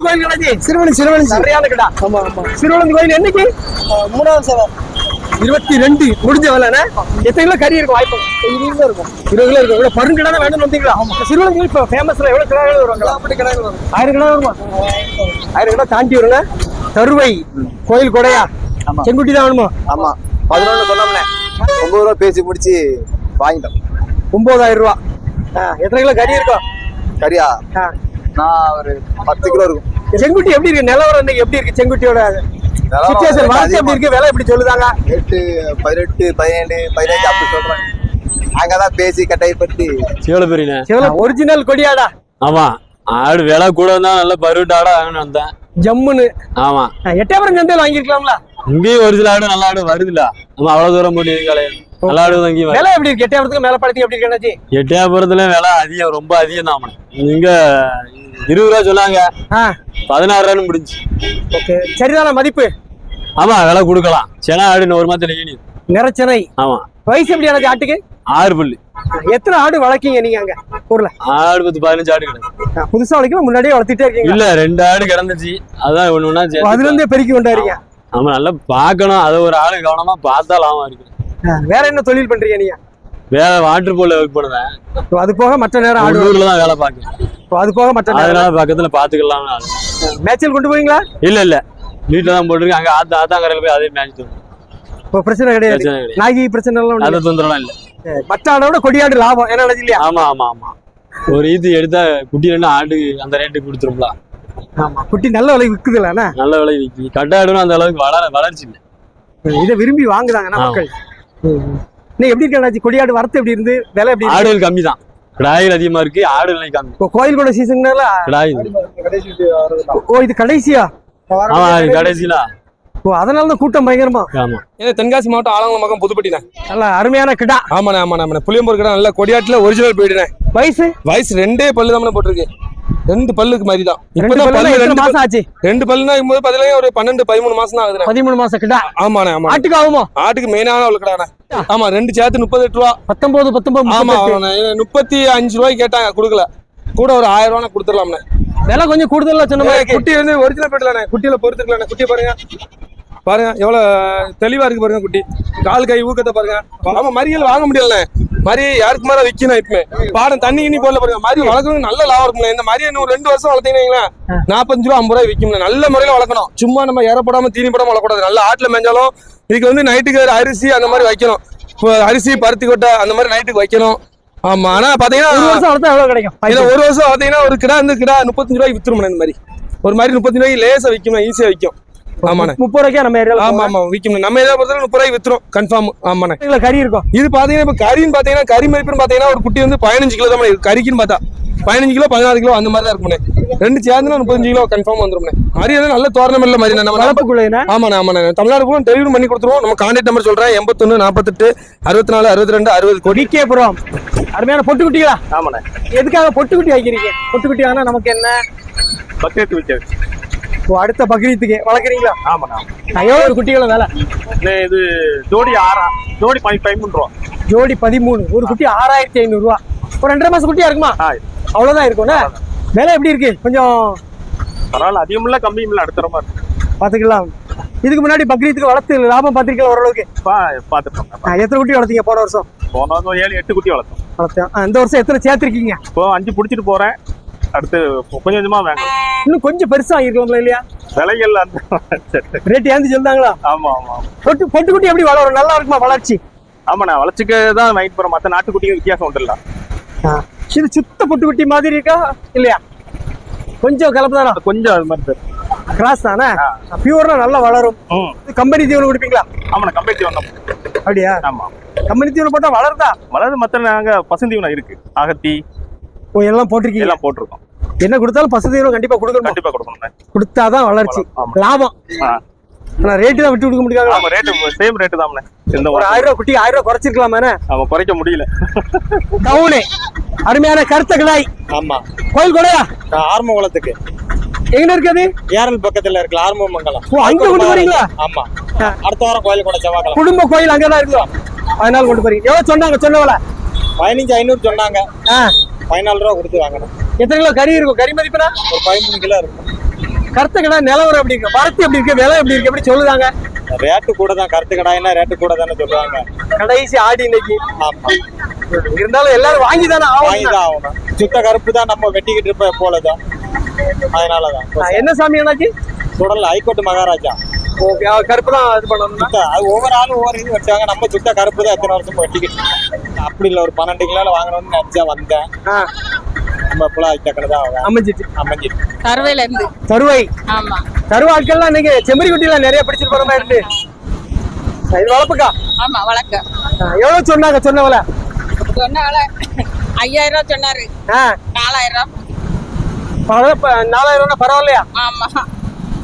கோயில் சிறுவனி சிறுவனி சரியான கடா ஆமா ஆமா. கோயில் என்னைக்கு? மூணாவது இருபத்தி ரெண்டு முடிஞ்ச வேலைண்ணே எத்தனை கிலோ கறி இருக்கும் வாய்ப்பு? இருபது இருக்கும். இருபது கிலோ இருக்கும். இவ்வளவு பருங்கடா தான் வேணும்னு வந்தீங்களா? சிறுவலந்து கோயில் இப்போ ஃபேமஸ்ல எவ்வளவு கிலோ வருவாங்களா? அப்படி கிடையாது வரும். ஆயிரம் கிலோ வருமா? ஆயிரம் கிலோ தாண்டி வருங்க தருவை. கோயில் கொடையா. செங்குட்டி தான் வேணுமா? ஆமா. பதினொன்று சொன்னோம்னே ஒன்பது ரூபா பேசி முடிச்சு வாங்கிட்டோம். ஒன்பதாயிரம் ரூபா. எத்தனை கிலோ கறி இருக்கும்? ஆ. நான் ஒரு பத்து கிலோ இருக்கும். செங்குட்டி எப்படி இருக்கு? நிலவரம் இன்னைக்கு எப்படி இருக்கு செங்குட்டியோட? சுச்சுவேஷன் வளர்ச்சி எப்படி இருக்கு? விலை எப்படி சொல்லுதாங்க? எட்டு பதினெட்டு பதினேழு பதினஞ்சு அப்படி சொல்றேன் அங்கதான் பேசி கட்டாயப்படுத்தி. சிவலப்பேரிண்ணே ஒரிஜினல் கொடியாடா. ஆமா. ஆடு விலை கூட இருந்தா நல்ல பருவட்டு ஆடா வாங்கணும் வந்தேன். ஜம்முன்னு. ஆமா. ஆ, எட்டயபுரம் சந்தையில் வாங்கியிருக்கலாம்ல? இங்கேயும் ஒரு சில ஆடு நல்ல ஆடு வருதுல நம்ம அவ்வளவு தூரம் போட்டு இருக்காளே வருது. விலை எப்படி இருக்கு? எட்டயபுரத்துக்கு மேல படத்துக்கு எப்படி இருக்கு எட்டயபுரத்துல விலை அதிகம் ரொம்ப அதிகம் தான் இங்க இருபது ரூபா சொன்னாங்க. பதினாறு ரூபான்னு முடிஞ்சு. ஓகே. சரிதான மதிப்பு? ஆமா விலை கொடுக்கலாம். சென ஆடு ஒரு மாதத்துல ஈனி. நிறச்சனை. ஆமா. வயசு எப்படி எனக்கு ஆட்டுக்கு? ஆறு புள்ளி. எத்தனை ஆடு வளர்க்கீங்க நீங்க அங்க? ஊர்ல. ஆடு பத்து பதினஞ்சு ஆடு கிடக்கு. புதுசா வளர்க்கணும் முன்னாடியே வளர்த்துட்டே இருக்கீங்க இல்ல ரெண்டு ஆடு கிடந்துச்சு. அதான் ஒண்ணு ஒண்ணா அதுல இருந்தே பெருக்கி கொண்டு வரீங்க ஆமா நல்லா பார்க்கணும். அதை ஒரு ஆளு கவனமா பார்த்தா லாபம் இருக்கு. வேற என்ன தொழில் பண்றீங்க நீங்க? வேற வாட்டர் போல ஒர்க் பண்ணுவேன். அது போக மற்ற நேரம் ஆடு உள்ளூர்ல தான் வேலை பார்க்கேன். அது போக மற்ற நேரம் அதனால பக்கத்துல பாத்துக்கலாம் மேட்சில் கொண்டு போவீங்களா? இல்ல இல்ல. வீட்டுல தான் போட்டிருக்கேன் அங்க ஆத்தா ஆத்தாங்கரையில போய் அதே மேட்ச் இப்போ பிரச்சனை கிடையாது. நாகி பிரச்சனை எல்லாம் அதை தொந்தரலாம் இல்ல. மற்ற ஆடோட கொடியாடு லாபம். என்ன இல்லையா? ஆமா ஆமா ஆமா. ஒரு ஈத்து எடுத்தா குட்டி ரெண்டு ஆட்டுக்கு அந்த ரேட்டுக்கு கொடுத்துரும்ல ஆமா குட்டி நல்ல விலை அண்ணா? நல்ல விலை விக்கி. கட்டாடுன்னு அந்த அளவுக்கு வளர வளர்ச்சி இல்லை. இதை விரும்பி வாங்குதாங்கண்ணா ஆமா. மக்கள்? எப்படி இருக்கு கொடியாடு வரத்து எப்படி இருந்து? விலை எப்படி? ஆடுகள் கம்மி தான் கிடாய்கள் அதிகமா இருக்கு ஆடுகள் கம்மி. இப்போ கோயில் கூட சீசன்னால கிடாய் ஓ இது கடைசியா? ஆமா அது கடைசியில. ஓ அதனால தான் கூட்டம் பயங்கரமா. ஆமா. ஏன்னா தென்காசி மாவட்டம் ஆலங்குளம் பக்கம் புதுப்பட்டிண்ணே. நல்ல அருமையான கிடா. ஆமாண்ணே ஆமாண்ணே ஆமாண்ணே. புளியம்பூர் கடை நல்ல கொடியாட்டில் ஒரிஜினல் போயிடுனே வயசு? வயசு ரெண்டே பல்லு தான் போட்டிருக்கு. ரெண்டு பல்லுக்கு மாதிரி தான் ரெண்டு இப்பதான் பல்லுல பல்லு எத்தனை ரெண்டு மாசம் ஆச்சு? ரெண்டு பல்லுனா பதிலையும் ஒரு பன்னெண்டு பதிமூணு மாசம் தான் ஆகுதுண்ணே. பதிமூணு மாசம் கிடா ஆமாண்ணே ஆமா ஆட்டுக்கு ஆகுமா? ஆட்டுக்கு மெயினான உள்ள கடாண்ணே ஆமா ரெண்டு சேர்த்து முப்பது எட்டு ரூபா. பத்தொன்பது பத்தொன்பது ஆமா முப்பத்தி அஞ்சு ரூபாய்க்கு கேட்டாங்க கொடுக்கல. கூட ஒரு ஆயிரம் ரூபா கொடுத்துடலாம்ண்ணே. விலை கொஞ்சம் கூடுதலா சொன்ன குட்டி வந்து ஒரிஜினல் போயிடலாண்ணே குட்டியில பொறுத்துக்கலாண்ணே. குட்டியை பாருங்க. பாருங்க எவ்வளவு தெளிவா இருக்கு பாருங்க குட்டி. கால் கை ஊக்கத்தை பாருங்க. ஆமா மறியல் வாங்க முடியலண்ணே. மரி யாருக்கு மேல விக்கணும் இப்பமே பாடம் தண்ணி கிண்ணி போடல பாருங்க. மரி வளர்க்கணும் நல்ல லாபம் இருக்குண்ணே இந்த மாதிரி இன்னும் ரெண்டு வருஷம் வளர்த்தீங்கன்னா நாற்பத்தஞ்சு ரூபா ஐம்பது ரூபாய் விற்கும் நல்ல முறையில வளர்க்கணும். சும்மா நம்ம இறப்படாம தீனி போடாம வளர்க்கக்கூடாது. நல்ல ஆட்டுல மேஞ்சாலும் இதுக்கு வந்து நைட்டுக்கு அரிசி அந்த மாதிரி வைக்கணும். இப்போ அரிசி பருத்தி கொட்டை அந்த மாதிரி நைட்டுக்கு வைக்கணும். ஆமா. ஆனா ஒரு பாத்தீங்கன்னா வருஷம் வளர்த்தா எவ்வளவு கிடைக்கும்? இதுல ஒரு வருஷம் பாத்தீங்கன்னா ஒரு கிடா வந்து கிடா முப்பத்தஞ்சு ரூபாய்க்கு வித்துரும் இந்த மாதிரி. ஒரு மாதிரி முப்பத்தஞ்சு ரூபாய்க்கு லேசா விற்கும் ஈஸியா விற்கும் ஆமாண்ணே. முப்பது ரூபாய்க்கா நம்ம ஏரியால ஆமா ஆமா. விற்கும் நம்ம ஏதாவது பொறுத்தவரை முப்பது ரூபாய்க்கு வித்துரும். கன்ஃபார்ம் ஆமாண்ணே. கிலோ கறி இருக்கும் இது பாத்தீங்கன்னா இப்ப கறின்னு பாத்தீங்கன்னா கறி மதிப்புன்னு பாத்தீங்கன்னா ஒரு குட்டி வந்து பதினஞ்சு கிலோ தான் இருக்கு கறிக்குன்னு பார்த்தா. பதினஞ்சு கிலோ பதினாறு கிலோ அந்த மாதிரி தான் இருக்கும்ண்ணே. ரெண்டு சேர்ந்துனா முப்பத்தஞ்சு கிலோ கன்ஃபார்ம் வந்துரும்ண்ணே. மாதிரி வந்து நல்ல தோரணம் இல்லை மாதிரி நம்ம வளர்ப்புக்குள்ள ஆமாண்ணே ஆமாண்ணே. தமிழ்நாடு கூட டெலிவரி பண்ணி கொடுத்துருவோம். நம்ம கான்டாக்ட் நம்பர் சொல்றேன். எண்பத்தொன்னு நாற்பத்தெட்டு அறுபத்தி நாலு அறுபத்தி ரெண்டு அறுபது கோடி. கொடிக்கேபுரம் அருமையான பொட்டுக்குட்டிகளா ஆமாண்ணே. எதுக்காக பொட்டுக்குட்டி வைக்கிறீங்க? பொட்டுக்குட்டி ஆனா நமக்கு என்ன? அடுத்த பக்ரீத்துக்கு வளர்க்குறீங்களா? ஆமாண்ணா. எவ்வளோ ஒரு குட்டிகளை வேலை? இது ஜோடி ஆறா ஜோடி பதி பதிமூணு ரூபா ஜோடி பதிமூணு ஒரு குட்டி ஆறாயிரத்தி ஐநூறு ரூபா ஒரு ரெண்டரை மாசம் குட்டியா இருக்குமா? ஆ அவ்வளவுதான் இருக்கும்ல? விலை எப்படி இருக்கு? கொஞ்சம் பரவாயில்ல அதிகம் இல்லை கம்மியும் இல்லை அடுத்த மாதிரி பாத்துக்கலாம். இதுக்கு முன்னாடி பக்ரீத்துக்கு வளர்த்து லாபம் பார்த்திருக்கீங்களா ஓரளவுக்கு? பா பார்த்துட்டோம் ஆ, எத்தனை குட்டி வளர்த்தீங்க போன வருஷம்? போன வருஷம் ஏழு எட்டு குட்டி வளர்த்தோம். வளர்த்தேன். இந்த வருஷம் எத்தனை சேர்த்திருக்கீங்க? இப்போ அஞ்சு பிடிச்சிட்டு போறேன். அடுத்து கொஞ்சம் கொஞ்சமா வேணும் இன்னும் கொஞ்சம் பெருசா இருக்கலாம்ல இல்லையா? விலைகள் அந்த ரேட் ஏந்து சொல்லுதாங்களா? ஆமா ஆமா. பொட்டு பொட்டு குட்டி எப்படி வளரும்? நல்லா இருக்குமா வளர்ச்சி? ஆமாண்ணா வளர்ச்சிக்கு தான் வாங்கிட்டு போறோம் மற்ற நாட்டுக்குட்டியும் வித்தியாசம் உண்டுல்ல இது சுத்த பொட்டு குட்டி மாதிரி இருக்கா? இல்லையா? கொஞ்சம் கலப்பு தானா கொஞ்சம் அது மாதிரி கிராஸ் தானே? பியூர்னா நல்லா வளரும். கம்பெனி தீவனம் கொடுப்பீங்களா? ஆமாண்ணா கம்பெனி ஒன்றும் அப்படியா? ஆமா. கம்பெனி தீவனம் போட்டா வளருதா? வளர்ந்து மற்ற நாங்க பசுந்தீவனம் இருக்கு. அகத்தி எல்லாம் போட்டிருக்கீங்க? எல்லாம் போட்டிருக்கோம். என்ன கொடுத்தாலும் பசு கண்டிப்பா கொடுக்கணும்? கண்டிப்பா கொடுக்கணும்ண்ணே கொடுத்தாதான் வளர்ச்சி. லாபம். ஆனா ரேட்டு தான் விட்டு கொடுக்க முடியாது? ஆமா ரேட்டு சேம் ரேட்டு தான்ண்ணே எந்த ஒரு ஆயிரம் ரூபாய் குட்டி ஆயிரம் ரூபாய் குறைச்சிருக்கலாமே ஆமா குறைக்க முடியல. கவுனே. அருமையான கருத்த கிடாய். ஆமா. கோயில் கொடையா ஆர்மகுளத்துக்கு எங்க இருக்குது? ஏரல் பக்கத்துல இருக்கு ஆர்மமங்கலம் ஓ, அங்க கொண்டு வரீங்களா? ஆமா. அடுத்த வாரம் கோயில் கூட செவ்வாய்க்கிழமை. குடும்ப கோயில் அங்கதான் இருக்கு. அதனால கொண்டு போறீங்க. எவ்வளவு சொன்னாங்க? சொன்னவள பதினஞ்சு ஐநூறு சொன்னாங்க. ஆ. பதினாலு ரூபா கொடுத்து வாங்கணும். எத்தனை கிலோ கறி இருக்கும்? கறி மதிப்புனா? ஒரு பதிமூணு கிலோ இருக்கும். கருத்து கடை நிலவரம் எப்படி இருக்கு? வரத்து எப்படி இருக்கு? விலை எப்படி இருக்கு? எப்படி சொல்லுதாங்க. ரேட்டு கூட தான். கருத்து கடாயினா ரேட்டு கூட தானே சொல்லுவாங்க. கடைசி ஆடி இன்னைக்கு. ஆமா. இருந்தாலும் எல்லாரும் வாங்கி தானே ஆகும் வாங்கிதான் ஆகணும். சுத்த கருப்பு தான் நம்ம வெட்டிக்கிட்டு இருப்ப போலதான் அதனாலதான். என்ன சாமி என்னாச்சு சுடல ஹைகோர்ட் மகாராஜா. ஓகே கருப்பு தான் இது பண்ணணும்னா? சுத்த அது ஒவ்வொரு ஆளும் ஒவ்வொரு இது வெட்டுவாங்க நம்ம சுத்த கருப்பு தான் எத்தனை வருஷம் வெட்டிக்கிட்டு இருக்கோம். அப்படி இல்லை ஒரு பன்னெண்டு கிலோ வாங்கணும்னு நினைச்சா வந்தேன். ஆ, நம்ம இப்பெல்லாம் டக்குனு தான் அமைஞ்சிட்டு அமைஞ்சிட்டு கருவையில இருந்து. தருவை ஆமா. தருவ ஆட்கள்லாம் இன்னைக்கு செம்மறி குட்டிலாம் நிறைய பிடிச்சிட்டு போற மாதிரி இருக்கு. இது வளர்ப்புக்கா? ஆமா ஆ, எவ்வளவு சொன்னாங்க சொன்னவள சொன்னால ஐயாயிரம் ரூபாய் சொன்னாரு. ஆ. நாலாயிரம் ரூபாய் பரவாயில்ல, நாலாயிரம் ரூபா பரவாயில்லையா? ஆமா.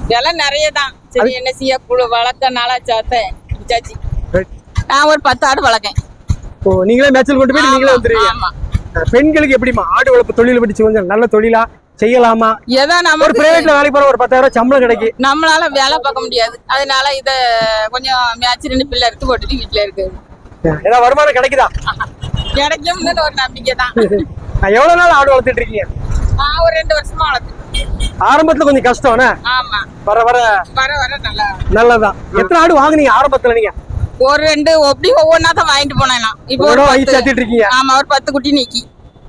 விலை நிறைய தான் சரி என்ன செய்ய? குழு வளர்க்க நாளா சாத்தேன் நான் ஒரு பத்து ஆடு வளர்க்கேன். ஓ நீங்களே மேய்ச்சல் கொண்டு போய் நீங்களே வந்துருவீங்க? பெண்களுக்கு எப்படிமா ஆடு வளர்ப்பு தொழில் படிச்சு கொஞ்சம் நல்ல தொழிலா? செய்யலாமா? ஏதோ ஒரு நமக்கு பிரைவேட்ல வேலைக்கு போற ஒரு பத்தாயிரம் ரூபாய் சம்பளம் கிடைக்கும் நம்மளால வேலை பார்க்க முடியாது. அதனால இத கொஞ்சம் மேட்ச் ரெண்டு பிள்ளை எடுத்து போட்டுட்டு வீட்டுல இருக்கு. ஏதாவது வருமானம் கிடைக்குதா? கிடைக்கும்னு ஒரு நம்பிக்கை தான் எவ்வளவு நாள் ஆடு வளர்த்துட்டு இருக்கீங்க? நான் ஒரு ரெண்டு வருஷமா வளர்த்து ஆரம்பத்துல கொஞ்சம் கஷ்டம்னா ஆமா. வர வர. வர வர நல்லா. நல்லதுதான். எத்தனை ஆடு வாங்குனீங்க ஆரம்பத்துல நீங்க? ஒரு ரெண்டு அப்படி ஒவ்வொன்றா தான் வாங்கிட்டு போனேன் இப்போ ஒரு வாங்கி சேர்த்துட்டு இருக்கீங்க. ஆமா ஒரு பத்து குட்டி நீக்கி.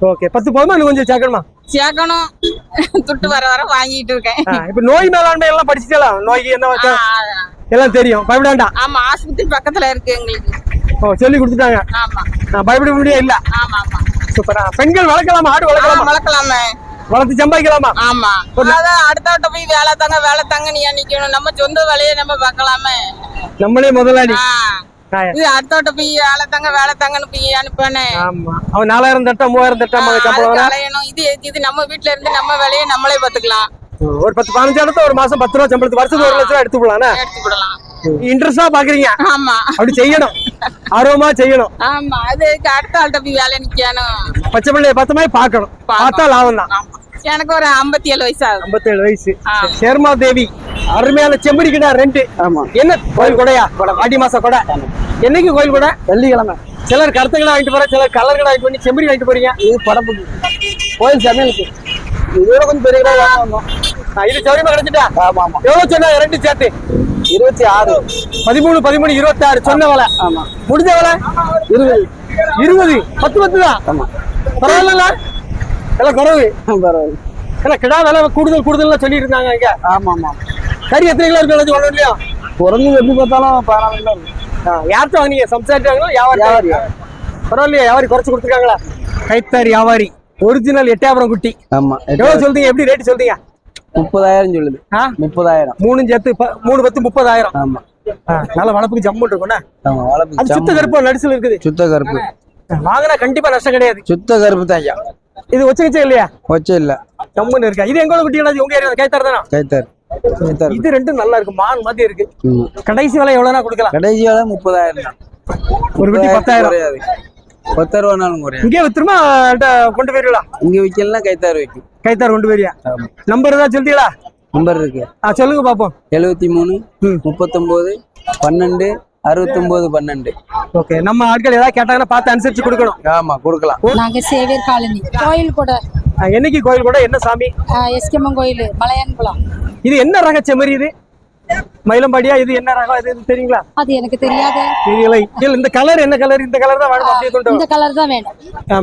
ஓகே. பத்து போதுமா? இன்னும் கொஞ்சம் சேர்க்கணுமா? சேர்க்கணும். துட்டு வர வர வாங்கிட்டு இருக்கேன். இப்ப நோய் மேலாண்மை எல்லாம் படிச்சுக்கலாம் நோய்க்கு என்ன எல்லாம் தெரியும். பயப்பட வேண்டாம் ஆமா ஆஸ்பத்திரி பக்கத்துல இருக்கு எங்களுக்கு. ஓ சொல்லி கொடுத்துட்டாங்க. ஆமா. நான் பயப்பட முடியாது இல்ல. ஆமா ஆமா. சூப்பரா. பெண்கள் வளர்க்கலாமா? ஆடு வளர்க்கலாமா? வளர்க்கலாமே. வளர்த்து சம்பாதிக்கலாமா? ஆமா. அதான் அடுத்தவட்ட போய் வேலை தாங்க வேலை தாங்க நீ நிக்கணும் நம்ம சொந்த வேலையை நம்ம பார்க்கலாமே. நம்மளே முதலாளி. இது அடுத்தவட்ட போய் வேலை தாங்க வேலை தாங்கன்னு போய் அனுப்பானே ஆமா. அவன் நாலாயிரம் தட்டா மூவாயிரம் தட்டா மக சம்பளம் வரும். அலையணும். இது இது நம்ம வீட்ல இருந்து நம்ம வேலையை நம்மளே பாத்துக்கலாம் ஒரு பத்து பதினஞ்சாயிரத்து ஒரு மாசம் பத்து ரூபா சம்பளத்துக்கு வருஷத்துக்கு ஒரு லட்சம் எடுத்து எடுத்துக்கிடலாம் இன்ட்ரெஸ்டா பாக்குறீங்க. ஆமா. அப்படி செய்யணும். ஆர்வமா செய்யணும். ஆமா அதுக்கு அடுத்த ஆள்கிட்ட போய் வேலை நிக்கணும். பச்சை பிள்ளைய பார்த்த மாதிரி பார்க்கணும். பார்த்தா லாபம் தான். எனக்கு ஒரு ஐம்பத்தி ஏழு வயசு ஆகுது ஐம்பத்தேழு வயசு. ஆ. சேர்மா தேவி அருமையான செம்பரி கிடா ரெண்டு. ஆமா. என்ன கோயில் கொடையா? ஆடி மாசம் கொடை. என்னைக்கு கோயில் கொடை? வெள்ளிக்கிழமை. சிலர் கருத்து கடை வாங்கிட்டு போற சிலர் கலர் கடை வாங்கிட்டு பண்ணி செம்பரி வாங்கிட்டு போறீங்க. இது படப்புக்கு கோயில் சமையலுக்கு இதோட கொஞ்சம் பெரிய கடை வாங்கணும் ஆ, இது சௌரியமா கிடைச்சிட்டா? ஆமா ஆமா. எவ்வளவு சொன்னா? ரெண்டு சேர்த்து. இருபத்தி ஆறு. பதிமூணு பதிமூணு இருபத்தி ஆறு. சொன்ன விலை. ஆமா. முடிஞ்ச விலை? இருபது. இருபது. பத்து பத்து தான். ஆமா. பரவாயில்ல எல்லாம் குறவு. பரவாயில்ல. ஏன்னா கிடா விலை கூடுதல் கூடுதல் சொல்லிட்டு இருந்தாங்க இங்க. ஆமா ஆமா கறி எத்தனை கிலோ இருக்கு? ஒன்றும் இல்லையா குறைஞ்சது எப்படி பார்த்தாலும் பதினாலு கிலோ இருக்கும். யார்கிட்ட வாங்கினீங்க? சம்சாரிட்டு வாங்கினா வியாபாரி வியாபாரி. பரவாயில்லையா வியாபாரி குறைச்சு கொடுத்துருக்காங்களா? கைத்தாரி வியாபாரி ஒரிஜினல் எட்டாபுரம் குட்டி. ஆமா எவ்வளவு சொல்றீங்க? எப்படி ரேட் சொல்றீங்க? முப்பதாயிரம் சொல்லுது? முப்பதாயிரம். மூணு சேர்த்து மூணு பத்து முப்பதாயிரம். ஆமா. நல்ல வளர்ப்புக்கு ஜம்மு இருக்கும்ண்ணா ஆமா வளர்ப்பு அது சுத்த. கருப்பு நடிசல் இருக்குது. சுத்த கருப்பு. வாங்கினா கண்டிப்பா நஷ்டம் கிடையாது. சுத்த கருப்பு தான் ஐயா. இது ஒச்ச இல்லையா? கொச்ச இல்ல. ஜம்முன்னு இருக்கா? இது எங்களோட குட்டி என்னாச்சு உங்க ஏரியா கைத்தார் தானே? கைத்தார். இது ரெண்டும் நல்லா இருக்கு மான் மாதிரி இருக்கு. கடைசி விலை எவ்வளவுனா கொடுக்கலாம். கடைசி வேலை முப்பதாயிரம் ஒரு குட்டி பத்தாயிரம். குறையாது. பத்து ரூபானாலும் குறையாது. இங்கே வித்துருமா? கொண்டு போயிருவா இங்க விக்கலாம் கைத்தார் வைக்கும். கைத்தார் கொண்டு போயிருயா ஆமா. நம்பர் ஏதாவது சொல்லிட்டீங்களா நம்பர் இருக்கு. ஆ சொல்லுங்க பாப்போம். எழுபத்தி மூணு முப்பத்தொன்பது பன்னெண்டு அறுபத்தொன்பது பன்னெண்டு. ஓகே நம்ம ஆட்கள் ஏதாவது கேட்டாங்கன்னா பார்த்து அனுசரிச்சு கொடுக்கணும். ஆமா கொடுக்கலாம். நாங்க சேவியர் காலனி கோயில் கூட. என்னைக்கு கோயில் கூட? என்ன சாமி? எஸ்கெம்மன் கோயில் மலையான்குளம் இது என்ன ரக செம்மறி இது? மயிலம்பாடியா? இது என்ன ரகம்? இது தெரியுங்களா? அது எனக்கு தெரியாத. தெரியலை. இல்ல இந்த கலர் என்ன கலர்? இந்த கலர் தான் வேணும். அப்படியே கொண்டு இந்த கலர் தான் வேணும்.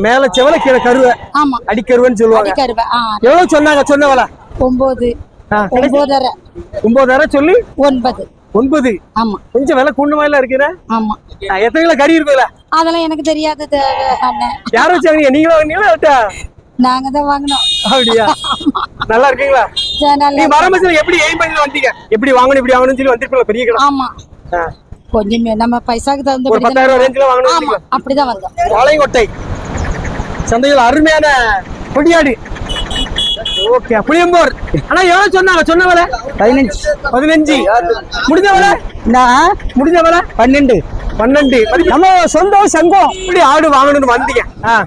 மேல செவல கீழே கருவை. ஆமா. அடிக்கருவன்னு சொல்லுவாங்க. அடிக்கருவை. ஆ. எவ்வளவு சொன்னாங்க? சொன்னவள? ஒன்பது ஆ, கடைசி- ஒன்பதரை ஒன்பதாயிரம் சொல்லி. ஒன்பது. ஒன்பது. ஆமா. கொஞ்சம் விலை கூண்டமாயில இருக்கிற? ஆமா. எத்தனை கிலோ கறி இருக்குல்ல அதெல்லாம் எனக்கு தெரியாது யாரும் வச்சாங்க நீங்களும் வாங்கினீங்களா? நாங்க தான் வாங்கினோம். அப்படியா? நல்லா இருக்கீங்களா? நீ வரமச்சில எப்படி எய்ம் பண்ணி வந்தீங்க? எப்படி வாங்கணும் இப்படி வாங்கணும்னு சொல்லி வந்திருப்பீங்களா பெரிய கடை. ஆமா. கொஞ்சம் நம்ம பைசாக்கு ஒரு தகுந்த பத்தாயிரம் ரூபாய் ரேஞ்சில் வாங்கணும் ஆமா? அப்படிதான் வந்தோம். வாழைங்கொட்டை சந்தையில் அருமையான கொடியாடு. ஓகே புளியம்போர். ஆனா எவ்வளவு சொன்னாங்க சொன்ன விலை? பதினஞ்சு. பதினஞ்சு. முடிஞ்ச விலை? முடிஞ்ச விலை? பன்னெண்டு. பன்னெண்டு. நம்ம சொந்த சங்கம். இப்படி ஆடு வாங்கணும்னு வந்தீங்க.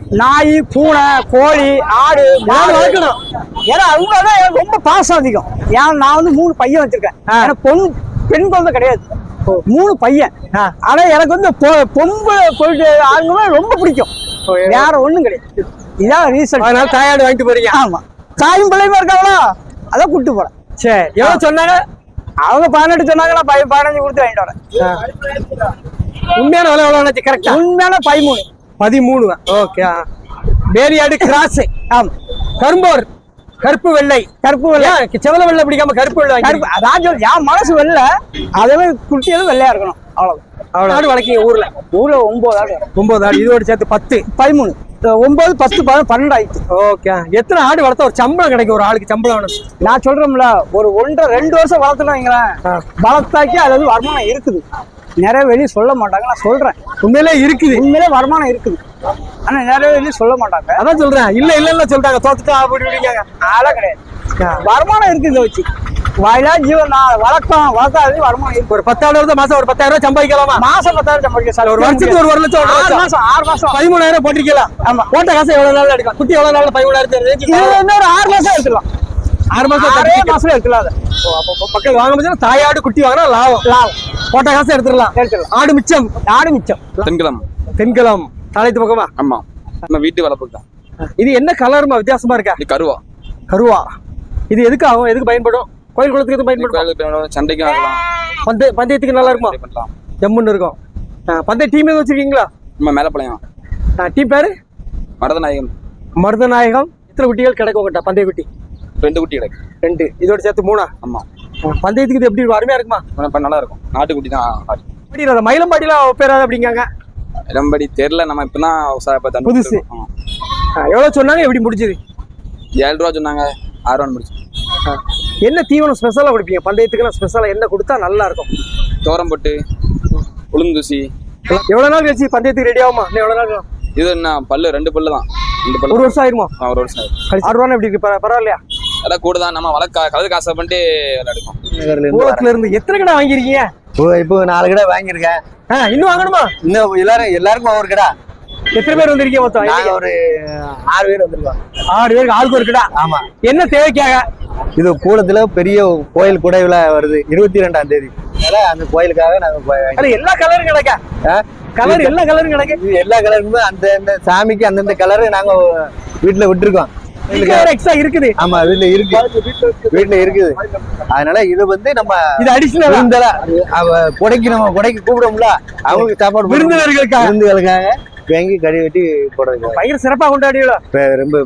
நாய் பூனை கோழி ஆடு மாடு. வளர்க்கணும். ஏன்னா அவங்க தான் ரொம்ப பாசம் அதிகம். ஏன் நான் வந்து மூணு பையன் வச்சிருக்கேன். பொன் பெண் குழந்தை கிடையாது. மூணு பையன். ஆனா எனக்கு வந்து பொ- பொம்பளை போயிட்டு ஆளுங்க ரொம்ப பிடிக்கும். வேற ஒண்ணும் கிடையாது. இதான் ரீசன் அதனால தாயாடு வாங்கிட்டு போறீங்க. ஆமா. தாயும் பிள்ளையுமா இருக்காங்களா? அதான் கூட்டு போறேன். சரி எவ்வளவு சொன்னாங்க? அவங்க பதினெட்டு சொன்னாங்க நான் பதி- பதினஞ்சு கொடுத்து வாங்கிட்டு வரேன். உண்மையான விலை எவ்வளவு ஆச்சு கரெக்டா உண்மையான பதிமூணு. பதிமூணு ஓகே பேரியாடு கிராஸ். ஆமா. கரும்போர். கருப்பு வெள்ளை. கருப்பு வெள்ளை. செவல வெள்ளை பிடிக்காம கருப்பு வெள்ளை கருப்பு அதான் சொல்லு என் மனசு வெள்ளை. அதே குட்டியதும் வெள்ளையா இருக்கணும். அவ்வளவு அவ்வளவு ஆடு வளர்க்கீங்க ஊர்ல. ஊர்ல ஒன்பது ஆடு ஒன்பது ஆடு இதோட சேர்த்து பத்து. பதிமூணு. ஒன்பது பத்து பதினொன்று பன்னெண்டு ஆயிடுச்சு ஓகே. எத்தனை ஆடு வளர்த்தா ஒரு சம்பளம் கிடைக்கும் ஒரு ஆளுக்கு சம்பளம் நான் சொல்றேன்ல ஒரு ஒன்றரை ரெண்டு வருஷம் வளர்த்துனா வைங்களேன் வளர்த்தாக்கி அது வந்து வருமானம் இருக்குது. நிறைய வெளியே சொல்ல மாட்டாங்க நான் சொல்றேன். உண்மையிலே இருக்குது. உண்மையிலே வருமானம் இருக்குது. ஆனா நிறைய வெளியே சொல்ல மாட்டாங்க. அதான் சொல்றேன். இல்ல இல்ல இல்ல சொல்றாங்க தோத்துட்டா அப்படி இப்படிங்க அதெல்லாம் கிடையாது. வருமானம் இருக்கு இதை வச்சு. வாயிலா ஜீவன் வளர்க்கலாம் வளர்த்தாது வருமானம் இருக்கு. ஒரு பத்தாயிரம் வருது மாசம் ஒரு பத்தாயிரம் ரூபாய் சம்பாதிக்கலாமா. மாசம் பத்தாயிரம் சம்பாதிக்க சார். ஒரு வருஷத்துக்கு ஒரு ஒரு லட்சம் ஆறு. மாசம் ஆறு மாசம். பதிமூணாயிரம் போட்டிருக்கலாம். ஆமா. போட்ட காசு எவ்வளவு நாள் எடுக்கலாம்? குட்டி எவ்வளவு நாள் பதிமூணாயிரத்தி ஒரு ஆறு மாசம் எடுத்துக்கலாம். ஆறு மாசம் ஆறே. மாசம் எடுத்துக்கலாம் மக்கள் வாங்க முடியாது தாயாடு குட்டி வாங்கினா லாபம். லாபம். போட்ட காசு எடுத்துடலாம். எடுத்துக்கலாம். ஆடு மிச்சம். ஆடு மிச்சம். தென்கிழமை தென்கலம். தாளைத்து பக்கமா? ஆமா. நம்ம வீட்டு வளர்ப்பு தான் இது என்ன கலருமா வித்தியாசமா இருக்கா? இது கருவா. கருவா. இது எதுக்கு ஆகும் எதுக்கு பயன்படும்? கோயில் குளத்துக்கு எதுவும் பயன்படும்? சண்டைக்கும் ஆகலாம் பந்தய பந்தயத்துக்கு நல்லா இருக்குமா? ஜம்முன்னு இருக்கும். பந்தய டீம் எதுவும் வச்சிருக்கீங்களா? நம்ம மேலப்பாளையம். டீம் பேரு? மரதநாயகம். மருதநாயகம். எத்தனை குட்டிகள் கிடைக்கும் உங்கள்கிட்ட பந்தய குட்டி. ரெண்டு குட்டி கிடைக்கும் ரெண்டு. இதோட சேர்த்து மூணா? ஆமா. ஆ, பந்தயத்துக்கு இது எப்படி இருக்கும்? அருமையா இருக்குமா? இப்ப நல்லா இருக்கும். நாட்டுக்குட்டி தான் ஆடு. எப்படி அந்த மயிலம்பாடிலாம் பேராது அப்படிங்காங்க. இளம்படி தெரியல. நம்ம இப்ப தண்ணி புதுசு. எவ்வளவு சொன்னாங்க? எப்படி முடிஞ்சது? ஏழு ரூபா சொன்னாங்க. ஆறு ரூபா முடிச்சு. என்ன தீவனம் ஸ்பெஷலா கொடுப்பீங்க? பந்தயத்துக்குலாம் ஸ்பெஷலா என்ன கொடுத்தா நல்லா இருக்கும் தோரம் போட்டு உளுந்தூசி. எவ்வளவு நாள் கழிச்சு பந்தயத்துக்கு ரெடி ஆகுமா? இன்னும் எவ்வளவு நாள்? ஆகும்? இது என்ன பல்லு ரெண்டு பல்லு தான். ரெண்டு ஒரு பல்லு வருஷம் ஆயிருமா? ஆ, ஒரு வருஷம். கழிச்சு ஆறு ரூபா எப்படி இருக்கு? பர- பரவாயில்லையா? எல்லாம் கூட தான். நம்ம வளர்க்க கலது காசை பண்ணிட்டு விளையாடுவோம். இருந்து எத்தனை கடை வாங்கிருக்கீங்க இப்போ இப்போ நாலு கடை வாங்கியிருக்கேன். ஆ, இன்னும் வாங்கணுமா? இன்னும் எல்லாரும் எல்லாருக்கும் ஒவ்வொரு கடை. எத்தனை பேர் வந்திருக்கீங்க மொத்தம்? ஒரு ஆறு பேர் வந்திருக்கோம். ஆறு பேருக்கு ஆளுக்கு ஒரு கடை. ஆமா. என்ன தேவைக்காக? இது கூடத்துல பெரிய கோயில் குடை விழா வருது இருபத்தி ரெண்டாம் தேதி. அதனால அந்த கோயிலுக்காக நாங்க எல்லா கலரும் கிடைக்கா? கலர் எல்லா கலரும் கிடைக்கு? இது எல்லா கலருக்குமே அந்த சாமிக்கு அந்தந்த கலரு நாங்க வீட்டுல விட்டுருக்கோம். இருக்குது. ஆமா வீட்டுல இருக்கு. வீட்டுல இருக்குது. அதனால இது வந்து நம்ம இது அடிஷனல் விருந்தலா அவ கொடைக்கு நம்ம கொடைக்கு கூப்பிடும்ல அவங்களுக்கு சாப்பாடு போடுவோம். விருந்தினர்களுக்காக. விருந்துகளுக்காக வாங்கி கறி வெட்டி போடுறதுக்கு பயங்கர சிறப்பா கொண்டாடிங்களா இப்ப ரொம்ப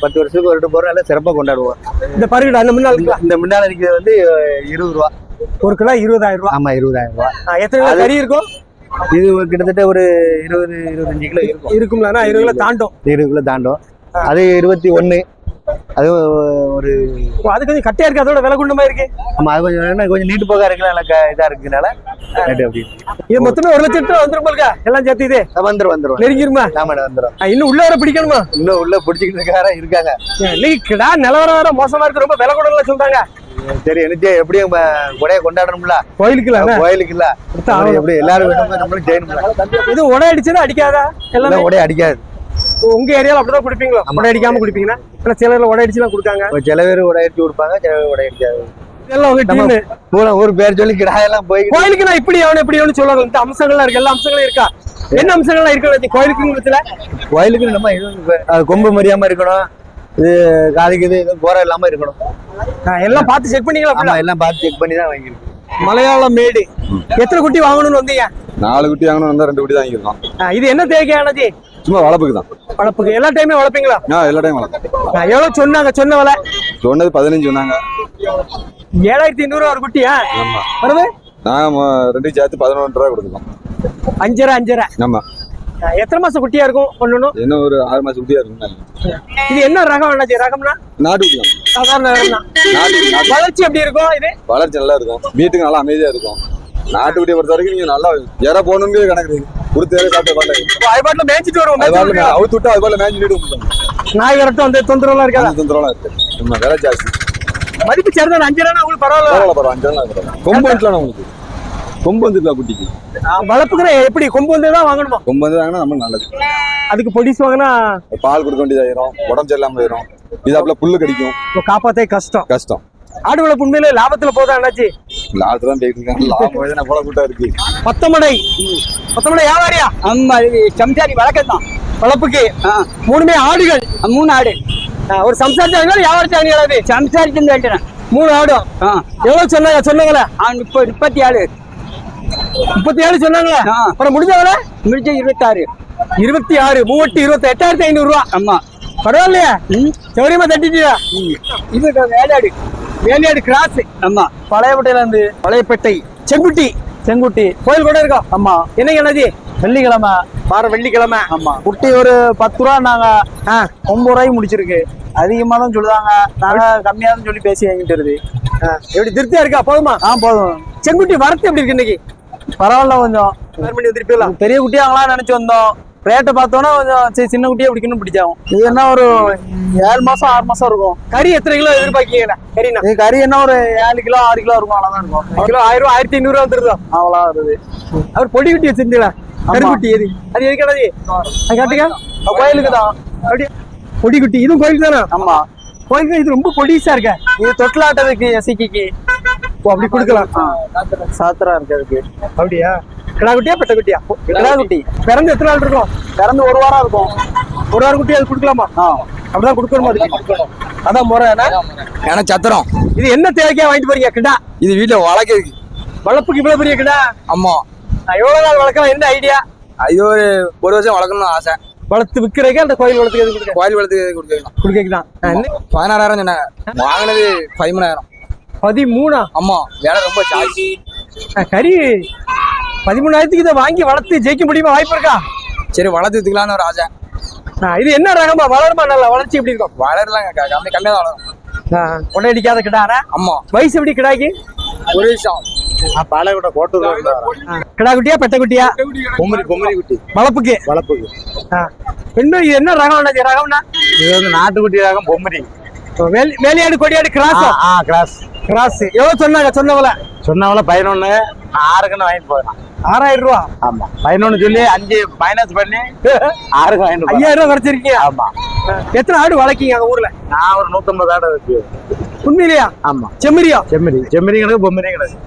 பத்து வருஷத்துக்கு ஒரு போறோம் நல்லா சிறப்பா கொண்டாடுவோம். இந்த பருகடை அந்த முன்னாள் இந்த- முன்னால இருக்கிறது வந்து இருபது ரூபா. ஒரு கிலோ இருபதாயிரம் ரூபாய் ஆமா இருபதாயிரம் ரூபா. எத்தனை கிலோ கறி இருக்கும்? இது கிட்டத்தட்ட ஒரு இருபது இருபத்தஞ்சு கிலோ இருக்கும். இருக்கும்லன்னா இருபது கிலோ தாண்டும். இருபது கிலோ தாண்டும். அது இருபத்தி ஒண்ணு அது ஒரு அது கொஞ்சம் கட்டையா இருக்கு அதோட விலை குண்டமா இருக்கு? ஆமா அது கொஞ்சம் கொஞ்சம் நீட்டு போக்கா இருக்குல்ல நல்லா க- இதா இருக்குனால அப்படி. இது மொத்தமே ஒரு லட்சம் ரூபா வந்துரும் போலுக்கா? எல்லாம் சேர்த்து இது? வந்துரும் வந்துரும். நெருங்கிருமா? ஆமா வந்துரும். இன்னும் உள்ள வர பிடிக்கணுமா? இன்னும் உள்ள பிடிச்சிக்கிட்டு இருக்காரா இருக்காங்க. இன்னைக்கு கிடா நிலவரம் வேற மோசமா இருக்கு ரொம்ப விலை கூட சொல்றாங்க. சரி எனக்கு எப்படியும் கொடைய கொண்டாடணும்ல? கோயிலுக்கு இல்ல கோயிலுக்கு இல்ல. எப்படி எல்லாரும் நம்மளும் செய்யணும்ல இது உடை அடிச்சதா அடிக்காதா? எல்லாம்? உடைய அடிக்காது. உங்க ஏரியால அப்படிதான் குடிப்பீங்களா. உடை அடிக்காம குடிப்பீங்கன்னா? இல்ல சிலர்ல உடை அடிச்சுலாம் கொடுக்காங்க சில பேர் உடைய அடிச்சு கொடுப்பாங்க சில பேர் உடைய அடிக்காது டீம் பூரா பேர் சொல்லி கிடாயெல்லாம் போய் கோயிலுக்கு நான் இப்படி ஆகணும் இப்படி ஆகணும் சொல்லுவாங்க இந்த அம்சங்கள்லாம் இருக்கு. எல்லா அம்சங்களும் இருக்கா? என்ன அம்சங்கள்லாம் இருக்கு? கோயிலுக்குங்கிறதுல கோயிலுக்கு நம்ம அது கொம்பு மரியாம இருக்கணும். இது காதுக்கு இது இது போற இல்லாம இருக்கணும். எல்லாம் பார்த்து செக் பண்ணீங்களா ஆமா அப்படிலாம்? எல்லாம் பார்த்து செக் பண்ணி தான் வாங்கியிருக்கோம். மலையாளம் மேடு. எத்தனை குட்டி வாங்கணும்னு வந்தீங்க? நாலு குட்டி வாங்கணும் வந்தா ரெண்டு குட்டி தான் வாங்கியிருக்கோம். ஆ, இது என்ன தேவையானது சும்மா வளர்ப்புக்கு தான். வளர்ப்புக்கு எல்லா டைமே வளர்ப்பீங்களா? ஆ எல்லா டைம் வளர்ப்போம் ஆ, எவ்வளவு சொன்னாங்க? சொன்ன விலை? சொன்னது பதினஞ்சு சொன்னாங்க. ஏழாயிரத்தி ஐநூறு ஒரு குட்டியா? வருது? நான் ரெண்டு சேர்த்து பதினொன்று ரூபா கொடுத்துருக்கோம். அஞ்சரை அஞ்சரை. ஆமா. எத்தனை மாசம் குட்டியா இருக்கும்? ஒண்ணும் இன்னும் ஒரு ஆறு மாசம் குட்டியா இருக்கும் இது என்ன ரகம் அண்ணாச்சி? ரகம்னா? நாட்டு சாதாரண வளர்ச்சி எப்படி இருக்கும் இது? வளர்ச்சி நல்லா இருக்கும். வீட்டுக்கு நல்லா அமைதியா இருக்கும். நாட்டு குட்டியை பொறுத்த வரைக்கும் நீங்க நல்லா இற போகணுங்க கணக்கு கொடுத்து சாப்பிட்ட பாட்டு அது பாட்டுல மேய்ச்சிட்டு வருவோம் அது மேய்ச்சிட்டு பாட்டுல. அவுத்து விட்டு அது போல மேய்ச்சி விட்டு நாய் விரட்டும் அந்த தொந்தரவுலாம் இருக்காதா தொந்தரவுலாம் இருக்கு. நம்ம விலை ஜாஸ்தி. மதிப்பு சேர்ந்தா அஞ்சு ரூபா உங்களுக்கு பரவாயில்ல? பரவாயில்ல பரவாயில்ல. அஞ்சு நாள் பரவாயில்ல கொம்பு உங்களுக்கு? கொம்பு வந்துருக்கா குட்டிக்கு? வளர்ப்புக்கிற எப்படி? கொம்பு வந்து தான் வாங்கணுமா? கொம்பு வந்து வாங்கினா நம்ம நல்லது. அதுக்கு பொடிஸ் வாங்கினா பால் கொடுக்க வேண்டியதாயிரும் உடம்பு சரியில்லாம போயிடும் இது அப்பல புல்லு கடிக்கும். இப்ப காப்பாத்தே கஷ்டம். கஷ்டம். ஆடு வளர்ப்பு உண்மையிலே லாபத்துல போதா அண்ணாச்சி? லாபத்துல தான் போயிட்டு இருக்காங்க லாபம் எதுனா போல கூட்டா இருக்கு. பத்தமடை பத்தமடை வியாபாரியா ஆமா இது சம்சாரி வழக்கம் தான் மூணுமே ஆடுகள். மூணு ஆடு. ஒரு சம்சாரிச்சாங்க வியாபாரிச்சாங்க அது? சம்சாரிச்சு கேட்டேன் மூணு ஆடும் எவ்வளவு சொன்னாங்க? சொன்னாங்களே. இப்போ முப்பத்தி ஏழு முப்பத்தி ஏழு சொன்னாங்களே. அப்புறம் முடிஞ்சவங்களே? முடிஞ்ச இருபத்தாறு. இருபத்தி ஆறு மூவட்டி இருபத்தி எட்டாயிரத்தி ஐநூறு ரூபா. ஆமா. பரவாயில்லையா. சௌரியமா தட்டிட்டியா இது வேலையாடு வேலையாடு கிராஸ். ஆமா பழையப்பட்டையில இருந்து பழையப்பேட்டை செங்குட்டி. செங்குட்டி. கோயில் கூட இருக்கோம் ஆமா என்னங்க அண்ணாஜி வெள்ளிக்கிழமை. வார வெள்ளிக்கிழமை. ஆமா. குட்டி ஒரு பத்து ரூபா நாங்க ஒன்பது ரூபாய்க்கு முடிச்சிருக்கு. அதிகமா தான் சொல்லுதாங்க நாங்க கம்மியா தான் சொல்லி பேசி வாங்கிட்டு வருது. எப்படி திருப்தியா இருக்கா? போதுமா? ஆ போதும். செங்குட்டி வரத்து எப்படி இருக்கு இன்னைக்கு? பரவாயில்ல கொஞ்சம். வந்துருப்பீங்களா? பெரிய குட்டியாங்களாம் நினைச்சு வந்தோம். ரேட்டை பார்த்தோன்னா கொஞ்சம் சரி சின்ன குட்டியே பிடிக்கணும் பிடிச்சாகும். இது என்ன ஒரு ஏழு மாசம் ஆறு மாசம் இருக்கும். கறி எத்தனை கிலோ எதிர்பார்க்கீங்களா கறினா? இது கறி என்ன ஒரு ஏழு கிலோ ஆறு கிலோ இருக்கும் அவ்வளவுதான் இருக்கும். கிலோ ஆயிரம் ரூபா ஆயிரத்தி ஐநூறு ரூபா வந்துருதோ? அவ்வளோ வருது அவர் பொடி குட்டி வச்சிருந்தீங்களா? கருக்குட்டி எது? அது எதுக்கு அண்ணாஜி அது காட்டுங்க. கோயிலுக்கு தான். அப்படியே பொடி குட்டி. இதுவும் கோயிலுக்கு தானே? ஆமா. கோயிலுக்கு இது ரொம்ப பொடிசா இருக்க. இது தொட்டிலாட்டதுக்கு எசிக்கிக்கு ஓ அப்படி கொடுக்கலாம். சாத்திரா இருக்கிறதுக்கு அப்படியா? கிடா குட்டியா பெட்ட குட்டியா? கிடா குட்டி. பிறந்து எத்தனை நாள் இருக்கும்? பிறந்து ஒரு வாரம் இருக்கும். ஒரு வாரம் குட்டி அது கொடுக்கலாமா? அப்படிதான் கொடுக்கணுமா அதுக்கு. அதான் முறை? எனக்கு சத்திரம். இது என்ன தேவைக்கா வாங்கிட்டு போறீங்க கிடா? இது வீட்டுல வளர்க்குறதுக்கு வளர்ப்புக்கு இவ்வளவு பெரிய கிடா? ஆமா. நான் எவ்வளவு நாள் வளர்க்கலாம்? என்ன ஐடியா? இது ஒரு ஒரு வருஷம் வளர்க்கணும்னு ஆசை. வளர்த்து விற்கிறதுக்கு அந்த கோயில் வளர்த்துக்கு கோயில் வளர்த்து கொடுக்கலாம் கொடுக்க தான் பதினாறாயிரம் சொன்னாங்க. வாங்கினது பதிமூணாயிரம். பதிமூணா? ஆமா வேலை ரொம்ப ஜாஸ்தி ஆ, கறி பதிமூணாயிரத்துக்கு இதை வாங்கி வளர்த்து ஜெயிக்க முடியுமா? வாய்ப்பு இருக்கா? சரி வளர்த்து வித்துக்கலாம்னு ஒரு ஆசை. ஆ, இது என்ன ரகமா வளருமா? நல்லா வளர்ச்சி எப்படி இருக்கும்? வளரலாம் கம்மி கம்மியாக தான் வளரும். ஆ, கொள்ளையடிக்காத கிடாரா? ஆமா. வயசு எப்படி கிடாய்க்கு? ஒரு விஷயம் பாலக்கோட்டை கோட்டு கிடா குட்டியா பெட்ட குட்டியா பொம்மரி பொம்மரி குட்டி. வளர்ப்புக்கு ஆ. பெண்ணு இது என்ன ரகம் ரகம்னா இது வந்து நாட்டுக்குட்டி ரகம் பொம்மரி. வேலி- வேலையாடு கொடியாடு கிராஸ் ஆ கிளாஸ் கிராஸ் எவ்வளவு சொன்னாங்க? சொன்னவங்கள சொன்னவங்கள பதினொன்னு. ஆறுக்குன்னு வாங்கிட்டு போயிடலாம் ஆறாயிரம் ரூபா. ஆமா. பதினொன்னு சொல்லி அஞ்சு மைனஸ் பண்ணி ஆறுக்கு வாங்கிட்டு. ஐயாயிரம் ரூபா குறைச்சிருக்கீங்க. ஆமா. எத்தனை ஆடு வளர்க்கீங்க அங்க ஊர்ல? நான் ஒரு நூத்தம்பது ஆடு இருக்கு உண்மையிலையா? ஆமா. செம்மறியா? செம்மறி. செம்மறி கிடக்கு பொம்மரி கிடக்கு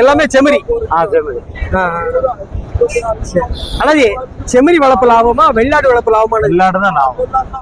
எல்லாமே செம்மறி. ஆ செம்மறி. அண்ணாஜி செம்மறி வளர்ப்பு லாபமா வெள்ளாடு வளர்ப்பு லாபமா எல்லாடும் தான் நான்